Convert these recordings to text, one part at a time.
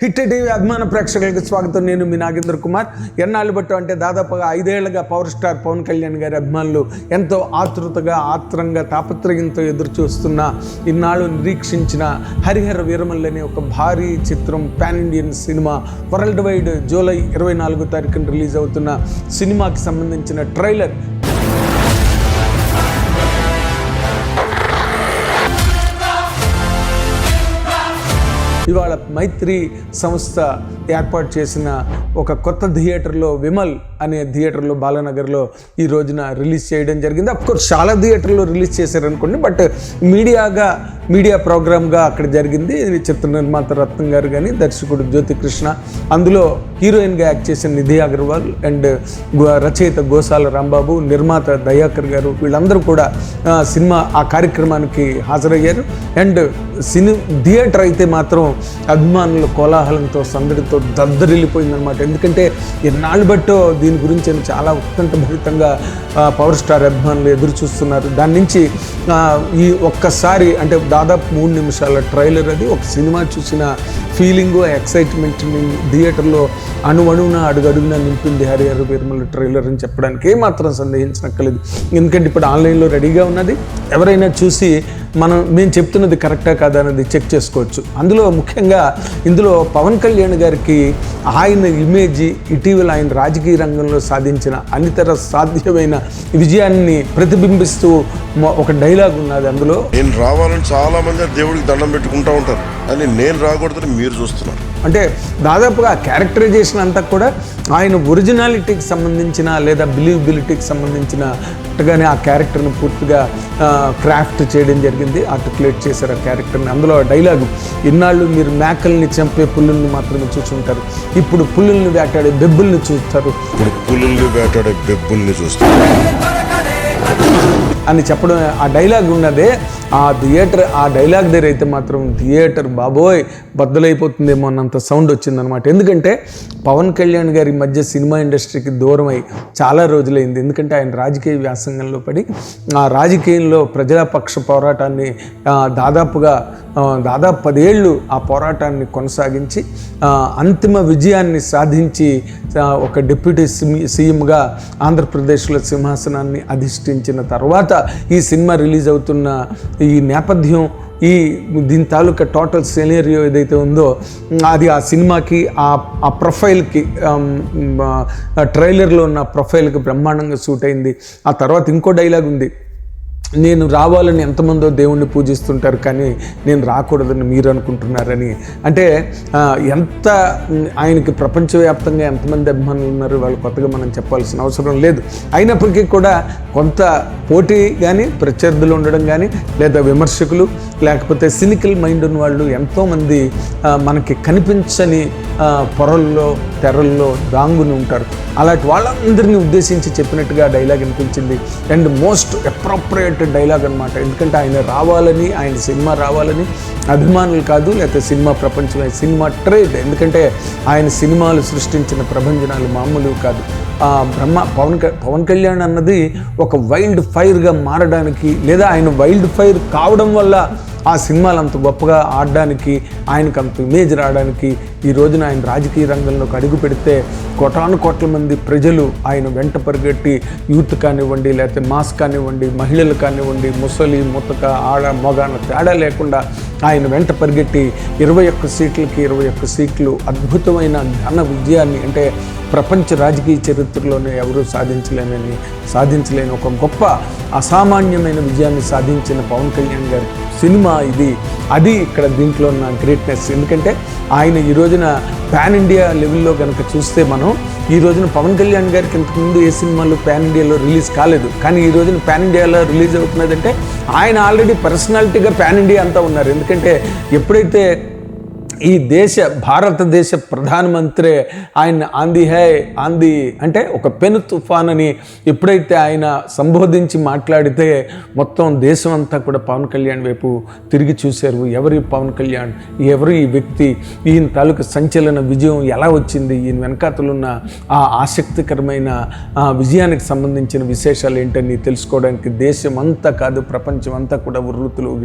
Hit TV అభిమాన ప్రేక్షకులకు స్వాగతం. నేను మీ నాగేంద్ర కుమార్. ఎన్నాళ్ళు బట్టు అంటే దాదాపుగా ఐదేళ్ళుగా పవర్ స్టార్ పవన్ కళ్యాణ్ గారి అభిమానులు ఎంతో ఆతృతగా ఆత్రంగా తాపత్రయంతో ఎదురు చూస్తున్న ఇన్నాళ్ళు నిరీక్షించిన హరిహర వీరమల్లు అనే ఒక భారీ చిత్రం pan Indian cinema worldwide July ఇరవై నాలుగో తారీఖున రిలీజ్ అవుతున్న సినిమాకి సంబంధించిన ట్రైలర్ ఇవాళ మైత్రి సంస్థ ఏర్పాటు చేసిన ఒక కొత్త థియేటర్లో విమల్ అనే థియేటర్లో బాలానగర్లో ఈ రోజున రిలీజ్ చేయడం జరిగింది. అఫ్కోర్స్ చాలా థియేటర్లో రిలీజ్ చేశారనుకోండి బట్ మీడియాగా మీడియా ప్రోగ్రామ్గా అక్కడ జరిగింది. చిత్ర నిర్మాత రత్నం గారు కానీ దర్శకుడు జ్యోతికృష్ణ అందులో హీరోయిన్గా యాక్ట్ చేసిన నిధి అగర్వాల్ అండ్ గో- రచయిత గోసాల రాంబాబు నిర్మాత దయాకర్ గారు వీళ్ళందరూ కూడా సినిమా ఆ కార్యక్రమానికి హాజరయ్యారు. అండ్ సినీ థియేటర్ అయితే మాత్రం అభిమానుల కోలాహలంతో సందడితో దద్దరిల్లిపోయిందనమాట ఎందుకంటే ఎన్నాళ్ళు బట్టో దీని గురించి చాలా ఉత్కంఠ భరితంగా పవర్ స్టార్ అభిమానులు ఎదురు చూస్తున్నారు దాని నుంచి ఈ ఒక్కసారి అంటే దాదాపు మూడు నిమిషాల ట్రైలర్ అది. ఒక సినిమా చూసిన ఫీలింగు ఎక్సైట్మెంట్ని థియేటర్లో అణువణువున అడుగడుగున నింపింది హరి వీరమల ట్రైలర్ అని చెప్పడానికి ఏమాత్రం సందేహించనక్కలేదు ఎందుకంటే ఇప్పుడు ఆన్లైన్లో రెడీగా ఉన్నది. ఎవరైనా చూసి మనం మేము చెప్తున్నది కరెక్టా కాదా అనేది చెక్ చేసుకోవచ్చు. అందులో ముఖ్యంగా ఇందులో పవన్ కళ్యాణ్ గారికి ఆయన ఇమేజ్ ఇటీవల ఆయన రాజకీయ రంగంలో సాధించిన అన్నితర సాధ్యమైన విజయాన్ని ప్రతిబింబిస్తూ ఒక డైలాగ్ ఉన్నది అందులో. నేను రావాలని చాలా మంది దేవుడికి దండం పెట్టుకుంటూ ఉంటారు. అని నేను రాకూడదని మీరు చూస్తున్నారు. అంటే దాదాపుగా క్యారెక్టరైజేషన్ అంతా కూడా ఆయన ఒరిజినాలిటీకి సంబంధించిన లేదా బిలీవబిలిటీకి సంబంధించినట్టుగానే ఆ క్యారెక్టర్ని పూర్తిగా క్రాఫ్ట్ చేయడం జరిగింది ఆర్టికులేట్ చేశారు ఆ క్యారెక్టర్ని అందులో డైలాగు ఇన్నాళ్ళు మీరు మేకల్ని చంపే పుల్లుల్ని మాత్రమే చూసుంటారు. ఇప్పుడు పుల్లుల్ని వేటాడే బెబ్బుల్ని చూస్తారు. ఇప్పుడు పులుల్ని వేటాడే బెబ్బుల్ని చూస్తారు. అని చెప్పడం ఆ డైలాగ్ ఉన్నదే ఆ థియేటర్ ఆ డైలాగ్ దగ్గర అయితే మాత్రం థియేటర్ బాబోయ్ బద్దలైపోతుందేమో అన్నంత సౌండ్ వచ్చిందనమాట ఎందుకంటే పవన్ కళ్యాణ్ గారి మధ్య సినిమా ఇండస్ట్రీకి దూరమై చాలా రోజులైంది. ఎందుకంటే ఆయన రాజకీయ వ్యాసంగంలో పడి ఆ రాజకీయంలో ప్రజాపక్ష పోరాటాన్ని దాదాపుగా దాదాపు పదేళ్ళు ఆ పోరాటాన్ని కొనసాగించి అంతిమ విజయాన్ని సాధించి ఒక డిప్యూటీ సిమి- సీఎంగా ఆంధ్రప్రదేశ్లో సింహాసనాన్ని అధిష్ఠించిన తర్వాత ఈ సినిమా రిలీజ్ అవుతున్న ఈ నేపథ్యం ఈ దీని తాలూకా టోటల్ సెనేరియో ఏదైతే ఉందో అది ఆ సినిమాకి ఆ ఆ ప్రొఫైల్కి ట్రైలర్లో ఉన్న ప్రొఫైల్కి బ్రహ్మాండంగా సూట్ అయింది ఆ తర్వాత ఇంకో డైలాగ్ ఉంది. నేను రావాలని ఎంతమందో దేవుణ్ణి పూజిస్తుంటారు కానీ నేను రాకూడదని మీరు అనుకుంటున్నారని. అంటే ఎంత ఆయనకి ప్రపంచవ్యాప్తంగా ఎంతమంది అభిమానులు ఉన్నారు వాళ్ళు కొత్తగా మనం చెప్పాల్సిన అవసరం లేదు. అయినప్పటికీ కూడా కొంత పోటీ కానీ ప్రత్యర్థులు ఉండడం కానీ లేదా విమర్శకులు లేకపోతే సినికల్ మైండ్ ఉన్న వాళ్ళు ఎంతోమంది మనకి కనిపించని పొరల్లో తెరల్లో దాంగుని ఉంటారు. అలాంటి వాళ్ళందరినీ ఉద్దేశించి చెప్పినట్టుగా డైలాగ్ అనిపించింది అండ్ మోస్ట్ అప్రోప్రియేట్ డైలాగ్ అనమాట ఎందుకంటే ఆయన రావాలని ఆయన సినిమా రావాలని అభిమానులు కాదు లేకపోతే సినిమా ప్రపంచం సినిమా ట్రేడ్ ఎందుకంటే ఆయన సినిమాలు సృష్టించిన ప్రభంజనాలు మామూలు కాదు. ఆ బ్రహ్మ పవన్ పవన్ కళ్యాణ్ అన్నది ఒక వైల్డ్ ఫైర్గా మారడానికి లేదా ఆయన వైల్డ్ ఫైర్ కావడం వల్ల ఆ సినిమాలు అంత గొప్పగా ఆడడానికి ఆయనకు అంత ఇమేజ్ రావడానికి ఈ రోజున ఆయన రాజకీయ రంగంలోకి అడుగు పెడితే కోటాను కోట్ల మంది ప్రజలు ఆయన వెంట పరిగెట్టి యూత్ కానివ్వండి లేకపోతే మాస్ కానివ్వండి మహిళలు కానివ్వండి ముసలి ముతక ఆడ మొగ అన్న తేడా లేకుండా ఆయన వెంట పరిగెట్టి ఇరవై ఒక్క సీట్లకి ఇరవై ఒక్క సీట్లు అద్భుతమైన ఘన విజయాన్ని అంటే ప్రపంచ రాజకీయ చరిత్రలోనే ఎవరూ సాధించలేనని సాధించలేని ఒక గొప్ప అసామాన్యమైన విజయాన్ని సాధించిన పవన్ కళ్యాణ్ గారి సినిమా ఇది. అది ఇక్కడ దీంట్లో ఉన్న గ్రేట్నెస్ ఎందుకంటే ఆయన ఈ రోజున పాన్ ఇండియా లెవెల్లో కనుక చూస్తే మనం ఈ రోజున పవన్ కళ్యాణ్ గారికి ఇంతకుముందు ఏ సినిమాలు పాన్ ఇండియాలో రిలీజ్ కాలేదు. కానీ ఈ రోజున పాన్ ఇండియాలో రిలీజ్ అవుతున్నదంటే ఆయన ఆల్రెడీ పర్సనాలిటీగా పాన్ ఇండియా అంతా ఉన్నారు. ఎందుకంటే ఎప్పుడైతే ఈ దేశ భారతదేశ ప్రధానమంత్రి ఆయన ఆంది హై ఆంది అంటే ఒక పెను తుఫాన్ అని ఎప్పుడైతే ఆయన సంబోధించి మాట్లాడితే మొత్తం దేశం అంతా కూడా పవన్ కళ్యాణ్ వైపు తిరిగి చూశారు. ఎవరి పవన్ కళ్యాణ్? ఎవరు ఈ వ్యక్తి? ఈయన తాలూకు సంచలన విజయం ఎలా వచ్చింది? ఈయన వెనకాతలున్న ఆ ఆసక్తికరమైన ఆ విజయానికి సంబంధించిన విశేషాలు ఏంటని తెలుసుకోవడానికి దేశం అంతా కాదు ప్రపంచం అంతా కూడా ఉర్రుతులు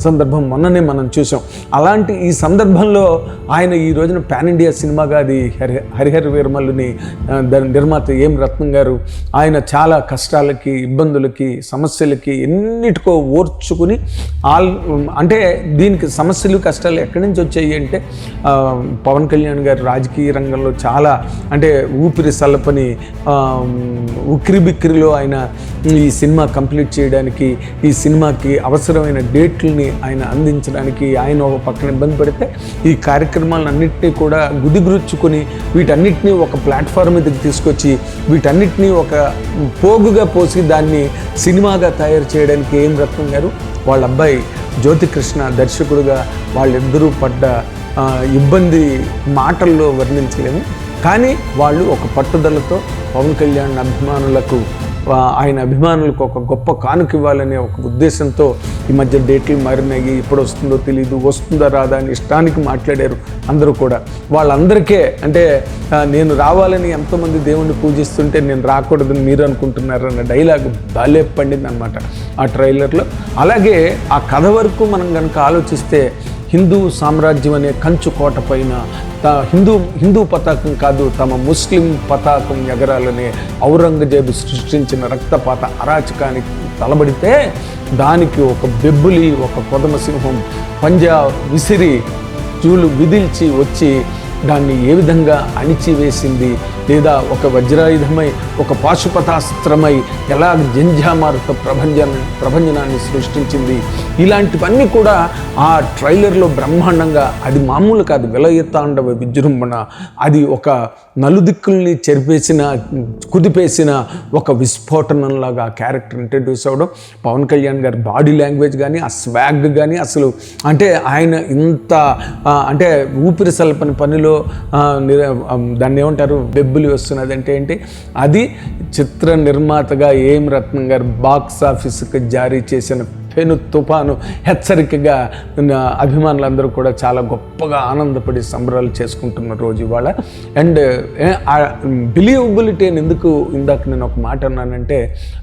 సందర్భం మొన్ననే మనం చూసాం అలాంటి ఈ సందర్భంలో సినిమాలో ఆయన ఈ రోజున పాన్ ఇండియా సినిమాగా అది హరి హరిహర వీరమల్లుని దాని నిర్మాత ఏం రత్నం గారు ఆయన చాలా కష్టాలకి ఇబ్బందులకి సమస్యలకి ఎన్నిటికో ఓర్చుకుని ఆల్ అంటే దీనికి సమస్యలు కష్టాలు ఎక్కడి నుంచి వచ్చాయి అంటే పవన్ కళ్యాణ్ గారు రాజకీయ రంగంలో చాలా అంటే ఊపిరి సలపని ఆ, ఉక్కిరి బిక్కిరిలో ఆయన ఈ సినిమా కంప్లీట్ చేయడానికి ఈ సినిమాకి అవసరమైన డేట్లని ఆయన అందించడానికి ఆయన ఒక పక్కన ఇబ్బంది పడితే ఈ ఈ కార్యక్రమాలన్నింటినీ కూడా గుదిగురుచుకొని వీటన్నిటినీ ఒక ప్లాట్ఫామ్ మీదకి తీసుకొచ్చి వీటన్నిటినీ ఒక పోగుగా పోసి దాన్ని సినిమాగా తయారు చేయడానికి ఏం రత్నం గారు? వాళ్ళ అబ్బాయి జ్యోతికృష్ణ దర్శకుడుగా వాళ్ళిద్దరూ పడ్డ ఇబ్బంది మాటల్లో వర్ణించలేము. కానీ వాళ్ళు ఒక పట్టుదలతో పవన్ కళ్యాణ్ అభిమానులకు ఆయన అభిమానులకు ఒక గొప్ప కానుక ఇవ్వాలనే ఒక ఉద్దేశంతో ఈ మధ్య డేట్లు మారినాయి. ఎప్పుడు వస్తుందో తెలియదు వస్తుందా రాదా అని ఇష్టానికి మాట్లాడారు అందరూ కూడా. వాళ్ళందరికీ అంటే నేను రావాలని ఎంతోమంది దేవుణ్ణి పూజిస్తుంటే నేను రాకూడదని మీరు అనుకుంటున్నారు అన్న డైలాగ్ బాలే పండింది అనమాట ఆ ట్రైలర్లో. అలాగే ఆ కథ వరకు మనం కనుక ఆలోచిస్తే హిందూ సామ్రాజ్యం అనే కంచు కోట పైన హిందూ హిందూ పతాకం కాదు తమ ముస్లిం పతాకం ఎగరాలనే ఔరంగజేబు సృష్టించిన రక్తపాత అరాచకానికి తలబడితే దానికి ఒక బెబ్బులి ఒక కొదమసింహం పంజా విసిరి జూలు విదిల్చి వచ్చి దాన్ని ఏ విధంగా అణిచివేసింది లేదా ఒక వజ్రాయుధమై ఒక పాశుపతాస్త్రమై ఎలా జంజామారుత ప్రభంజన ప్రభంజనాన్ని సృష్టించింది? ఇలాంటివన్నీ కూడా ఆ ట్రైలర్లో బ్రహ్మాండంగా అది మామూలు కాదు విలయతాండవ విజృంభణ. అది ఒక నలుదిక్కుల్ని చెరిపేసిన కుదిపేసిన ఒక విస్ఫోటనంలాగా క్యారెక్టర్ ఇంట్రడ్యూస్ అవ్వడం. పవన్ కళ్యాణ్ గారి బాడీ లాంగ్వేజ్ కానీ ఆ స్వాగ్ కానీ అసలు అంటే ఆయన ఇంత అంటే ఊపిరి సల్పని పనిలో దాన్ని ఏమంటారు? బెబ్బులు వస్తున్నది అంటే ఏంటి? అది చిత్ర నిర్మాతగా ఏఎం రత్నం గారు బాక్స్ ఆఫీస్కి జారీ చేసిన పెను తుఫాను హెచ్చరికగా అభిమానులందరూ కూడా చాలా గొప్పగా ఆనందపడి సంబరాలు చేసుకుంటున్న రోజు ఇవాళ. అండ్ బిలీవబిలిటీ అని ఎందుకు ఇందాక నేను ఒక మాట అన్నానంటే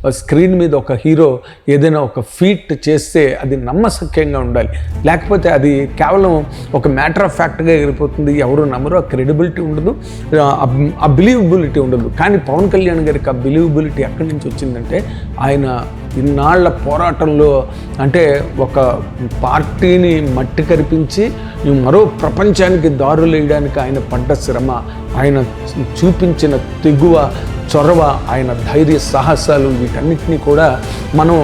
స్క్రీన్ మీద ఒక హీరో ఏదైనా ఒక ఫీట్ చేస్తే అది నమ్మశక్యంగా ఉండాలి. లేకపోతే అది కేవలం ఒక మ్యాటర్ ఆఫ్ ఫ్యాక్ట్గా ఎగిరిపోతుంది ఎవరు నమ్మరు ఆ క్రెడిబిలిటీ ఉండదు ఆ- ఆ బిలీవబిలిటీ ఉండదు. కానీ పవన్ కళ్యాణ్ గారికి ఆ బిలీవబిలిటీ ఎక్కడి నుంచి వచ్చిందంటే ఆయన ఇన్నాళ్ళ పోరాటంలో అంటే ఒక పార్టీని మట్టి కరిపించి మరో ప్రపంచానికి దారులు వేయడానికి ఆయన పడ్డ శ్రమ ఆయన చూపించిన తెగువ చొరవ ఆయన ధైర్య సాహసాలు వీటన్నిటినీ కూడా మనం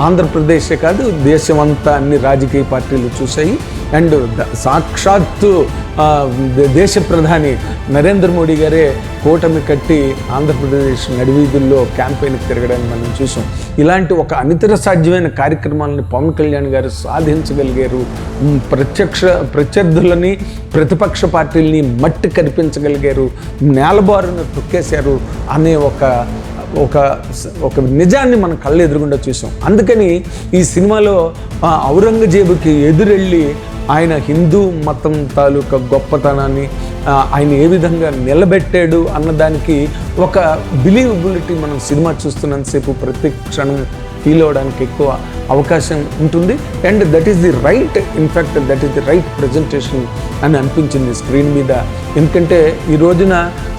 ఆంధ్రప్రదేశే కాదు దేశమంతా అన్ని రాజకీయ పార్టీలు చూసాయి అండ్ సాక్షాత్తు దేశ ప్రధాని నరేంద్ర మోడీ గారే కూటమి కట్టి ఆంధ్రప్రదేశ్ నడివీధుల్లో క్యాంపెయిన్కి తిరగడానికి మనం చూసాం. ఇలాంటి ఒక అనితర సాధ్యమైన కార్యక్రమాలను పవన్ కళ్యాణ్ గారు సాధించగలిగారు. ప్రత్యక్ష ప్రత్యర్థులని ప్రతిపక్ష పార్టీలని మట్టి కనిపించగలిగారు నేలబారును తొక్కేశారు అనే ఒక ఒక ఒక నిజాన్ని మనం కళ్ళు ఎదురుగుండా చూసాం. అందుకని ఈ సినిమాలో ఔరంగజేబుకి ఎదురెళ్ళి ఆయన హిందూ మతం తాలూకా గొప్పతనాన్ని ఆయన ఏ విధంగా నిలబెట్టాడు అన్నదానికి ఒక బిలీవబిలిటీ మనం సినిమా చూస్తున్నంతసేపు ప్రతి క్షణం ఫీల్ అవ్వడానికి ఎక్కువ అవకాశం ఉంటుంది. And that is the right in fact that is the right presentation అని అనిపించింది స్క్రీన్ మీద. ఎందుకంటే ఈ రోజున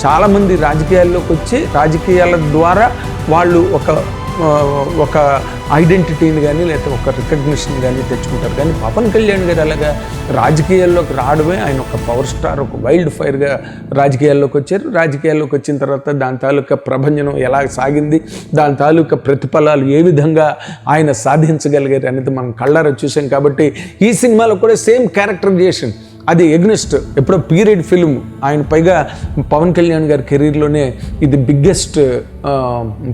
చాలామంది రాజకీయాల్లోకి వచ్చి రాజకీయాల ద్వారా వాళ్ళు ఒక ఒక ఐడెంటిటీని కానీ లేకపోతే ఒక రికగ్నిషన్ కానీ తెచ్చుకుంటారు. కానీ పవన్ కళ్యాణ్ గారు అలాగా రాజకీయాల్లోకి రావడమే ఆయన ఒక పవర్ స్టార్ ఒక వైల్డ్ ఫైర్గా రాజకీయాల్లోకి వచ్చారు. రాజకీయాల్లోకి వచ్చిన తర్వాత దాని తాలూకా ప్రభంజనం ఎలా సాగింది దాని తాలూకా ప్రతిఫలాలు ఏ విధంగా ఆయన సాధించగలిగారు అనేది మనం కళ్ళారా చూసాం. కాబట్టి ఈ సినిమాలో కూడా సేమ్ క్యారెక్టరైజేషన్ అది ఎగ్నెస్ట్. ఎప్పుడో పీరియడ్ ఫిల్మ్. ఆయన పైగా పవన్ కళ్యాణ్ గారి కెరీర్లోనే ఇది బిగ్గెస్ట్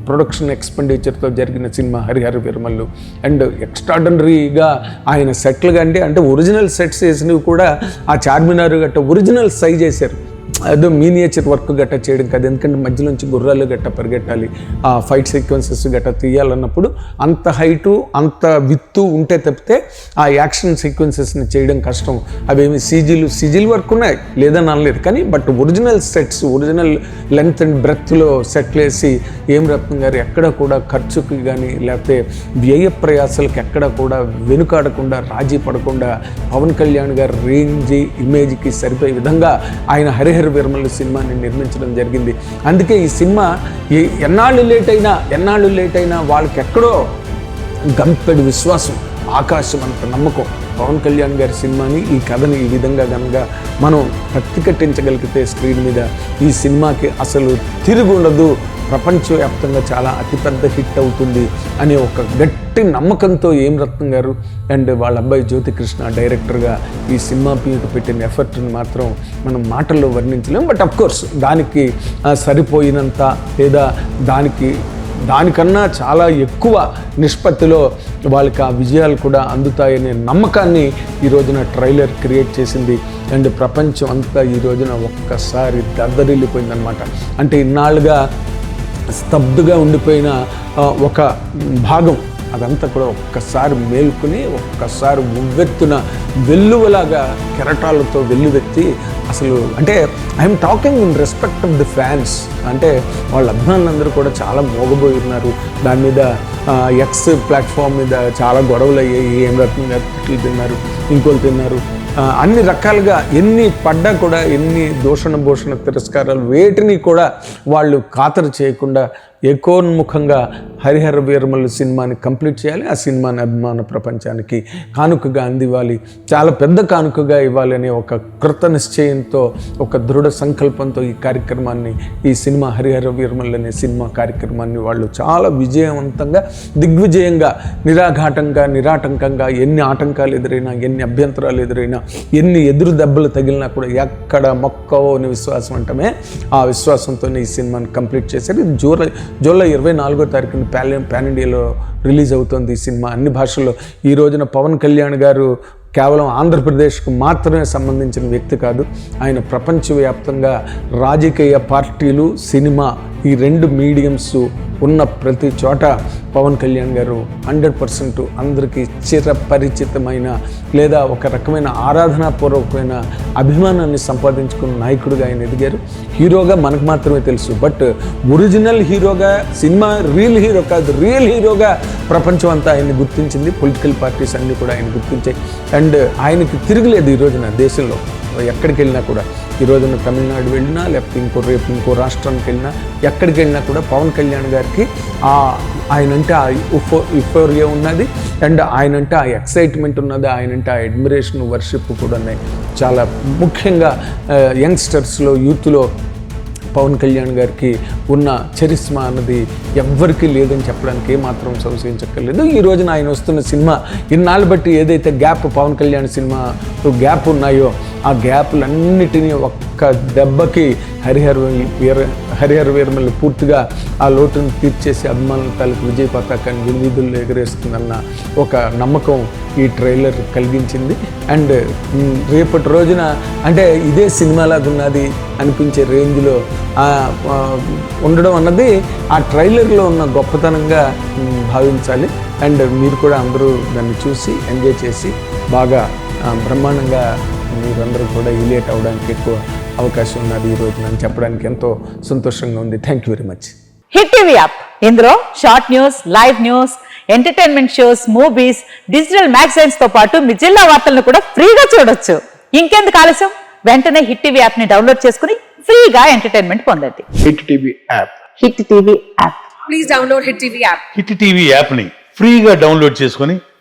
ప్రొడక్షన్ ఎక్స్పెండిచర్తో జరిగిన సినిమా హరిహర విరమల్లు. అండ్ ఎక్స్ట్రాడనరీగా ఆయన సెట్లుగా అంటే అంటే ఒరిజినల్ సెట్స్ వేసినవి కూడా ఆ చార్మినార్ గట్ట ఒరిజినల్ సైజ్ వేశారు. ఏదో మీనియేచర్ వర్క్ గట్ట చేయడం కాదు. ఎందుకంటే మధ్యలోంచి గుర్రాలు గట్ట పరిగెట్టాలి. ఆ ఫైట్ సీక్వెన్సెస్ గట్ట తీయాలన్నప్పుడు అంత హైటు అంత విత్తు ఉంటే తప్పితే ఆ యాక్షన్ సీక్వెన్సెస్ని చేయడం కష్టం. అవేమి సీజీలు సీజీలు వర్క్ ఉన్నాయి. లేదని అనలేదు కానీ but original sets original length and బ్రెత్లో సెట్లు వేసి ఏం రత్నం గారు ఎక్కడ కూడా ఖర్చుకి కానీ లేకపోతే వ్యయ ప్రయాసాలకు ఎక్కడ కూడా వెనుకాడకుండా రాజీ పడకుండా పవన్ కళ్యాణ్ గారి రేంజ్ ఇమేజ్కి సరిపోయే విధంగా ఆయన హరిహర వీరమల్లి సినిమాని నిర్మించడం జరిగింది. అందుకే ఈ సినిమా ఎన్నాళ్ళు లేట్ అయినా ఎన్నాళ్ళు లేట్ అయినా వాళ్ళకి ఎక్కడో గంపెడు విశ్వాసం ఆకాశం అంత నమ్మకం. పవన్ కళ్యాణ్ గారి సినిమాని ఈ కథని ఈ విధంగా కనుక మనం కట్టికట్టించగలిగితే స్క్రీన్ మీద ఈ సినిమాకి అసలు తిరుగుండదు. ప్రపంచవ్యాప్తంగా చాలా అతిపెద్ద హిట్ అవుతుంది అనే ఒక గట్టి నమ్మకంతో ఏం రత్నం గారు అండ్ వాళ్ళ అబ్బాయి జ్యోతికృష్ణ డైరెక్టర్గా ఈ సినిమా మీద పెట్టిన ఎఫర్ట్ని మాత్రం మనం మాటల్లో వర్ణించలేం. బట్ కోర్స్ దానికి సరిపోయినంత లేదా దానికి దానికన్నా చాలా ఎక్కువ నిష్పత్తిలో వాళ్ళకి ఆ విజయాలు కూడా అందుతాయనే నమ్మకాన్ని ఈ రోజున ట్రైలర్ క్రియేట్ చేసింది. అండ్ ప్రపంచం అంతా ఈ రోజున ఒక్కసారి దద్దరిల్లిపోయిందనమాట అంటే ఇన్నాళ్ళుగా స్తబ్దుగా ఉండిపోయిన ఒక భాగం. అదంతా కూడా ఒక్కసారి మేల్కొని ఒక్కసారి ఉవ్వెత్తున వెల్లువలాగా కెరటాలతో వెల్లువెత్తి అసలు అంటే I'm talking in respect of the fans అంటే వాళ్ళ అభిమానులందరూ కూడా చాలా మోగబోయి ఉన్నారు. దాని మీద ఎక్స్ ప్లాట్ఫామ్ మీద చాలా గొడవలు అయ్యాయి ఏం రకంగా తిన్నారు? ఇంకోళ్ళు తిన్నారు? అన్ని రకాలుగా ఎన్ని పడ్డా కూడా ఎన్ని దూషణ భూషణ తిరస్కారాలు వేటిని కూడా వాళ్ళు ఖాతరు చేయకుండా ఏకోన్ముఖంగా హరిహర వీరమల్లు సినిమాని కంప్లీట్ చేయాలి ఆ సినిమాని అభిమాన ప్రపంచానికి కానుకగా అందివ్వాలి. చాలా పెద్ద కానుకగా ఇవ్వాలి అనే ఒక కృత నిశ్చయంతో ఒక దృఢ సంకల్పంతో ఈ కార్యక్రమాన్ని ఈ సినిమా హరిహర వీరమల్లు అనే సినిమా కార్యక్రమాన్ని వాళ్ళు చాలా విజయవంతంగా దిగ్విజయంగా నిరాఘాటంగా నిరాటంకంగా ఎన్ని ఆటంకాలు ఎదురైనా ఎన్ని అభ్యంతరాలు ఎదురైనా ఎన్ని ఎదురు దెబ్బలు తగిలినా కూడా ఎక్కడ మొక్కవో అని విశ్వాసం అంటమే ఆ విశ్వాసంతో ఈ సినిమాని కంప్లీట్ చేశారు. ఇది జూలై జూలై ఇరవై నాలుగో తారీఖున ప్యాన్ ప్యాన్ ఇండియాలో రిలీజ్ అవుతుంది ఈ సినిమా. అన్ని భాషల్లో ఈ రోజున పవన్ కళ్యాణ్ గారు కేవలం ఆంధ్రప్రదేశ్కు మాత్రమే సంబంధించిన వ్యక్తి కాదు ఆయన ప్రపంచవ్యాప్తంగా రాజకీయ పార్టీలు సినిమా ఈ రెండు మీడియంస్ ఉన్న ప్రతి చోట పవన్ కళ్యాణ్ గారు హండ్రెడ్ పర్సెంట్ అందరికీ చిరపరిచితమైన లేదా ఒక రకమైన ఆరాధనాపూర్వకమైన అభిమానాన్ని సంపాదించుకున్న నాయకుడిగా ఆయన ఎదిగారు. హీరోగా మనకు మాత్రమే తెలుసు. బట్ ఒరిజినల్ హీరోగా సినిమా రియల్ హీరో కాదు రియల్ హీరోగా ప్రపంచం అంతా ఆయన్ని గుర్తించింది. పొలిటికల్ పార్టీస్ అన్నీ కూడా ఆయన గుర్తించాయి. అండ్ ఆయనకి తిరగలేదు ఈ రోజున దేశంలో. ఎక్కడికి వెళ్ళినా కూడా. ఈ రోజున తమిళనాడు వెళ్ళినా లేకపోతే ఇంకో రేపు ఇంకో రాష్ట్రానికి వెళ్ళినా ఎక్కడికి వెళ్ళినా కూడా పవన్ కళ్యాణ్ గారికి ఆ ఆయనంటే ఆ ఉఫో ఇఫోరియా ఉన్నది. అండ్ ఆయనంటే ఆ ఎక్సైట్మెంట్ ఉన్నది. ఆయనంటే ఆ అడ్మిరేషన్ వర్షిప్ కూడా ఉన్నాయి. చాలా ముఖ్యంగా యంగ్స్టర్స్లో యూత్లో పవన్ కళ్యాణ్ గారికి ఉన్న చరిస్మా అన్నది ఎవ్వరికీ లేదని చెప్పడానికి ఏమాత్రం సంశయించక్కర్లేదు. ఈ రోజున ఆయన వస్తున్న సినిమా ఇన్నాళ్ళు బట్టి ఏదైతే gap Pawan Kalyan cinema gap ఉన్నాయో ఆ గ్యాప్లన్నిటినీ ఒక్క దెబ్బకి హరిహర వీర హరిహర వీరమల్లు పూర్తిగా ఆ లోటును తీర్చేసి అభిమానుల తాలూకు విజయ పతాకాన్ని వినివిధుల్లో ఎగరేస్తుందన్న ఒక నమ్మకం ఈ ట్రైలర్ కలిగించింది. అండ్ రేపటి రోజున అంటే ఇదే సినిమాలాగా ఉన్నది అనిపించే రేంజ్లో ఉండడం అన్నది ఆ ట్రైలర్లో ఉన్న గొప్పతనంగా భావించాలి. అండ్ మీరు కూడా అందరూ దాన్ని చూసి ఎంజాయ్ చేసి బాగా బ్రహ్మాండంగా మీరందరూ కూడా ఇలేట్ అవ్వడానికి ఎక్కువ అవకాశం ఉన్నది ఈ రోజున అని చెప్పడానికి ఎంతో సంతోషంగా ఉంది. Thank you very much Hit TV app ఇందులో short news live news entertainment shows movies digital మ్యాగజైన్స్తో పాటు మీ జిల్లా వార్తలను కూడా ఫ్రీగా చూడొచ్చు. ఇంకెందుకు ఆలస్యం? వెంటనే హిట్ టీవీ యాప్ని డౌన్లోడ్ చేసుకుని ఫ్రీగా ఎంటర్టైన్మెంట్ పొందండి. Hit TV app Hit TV app please download Hit TV app. Hit TV యాప్ని ఫ్రీగా డౌన్లోడ్ చేసుకొని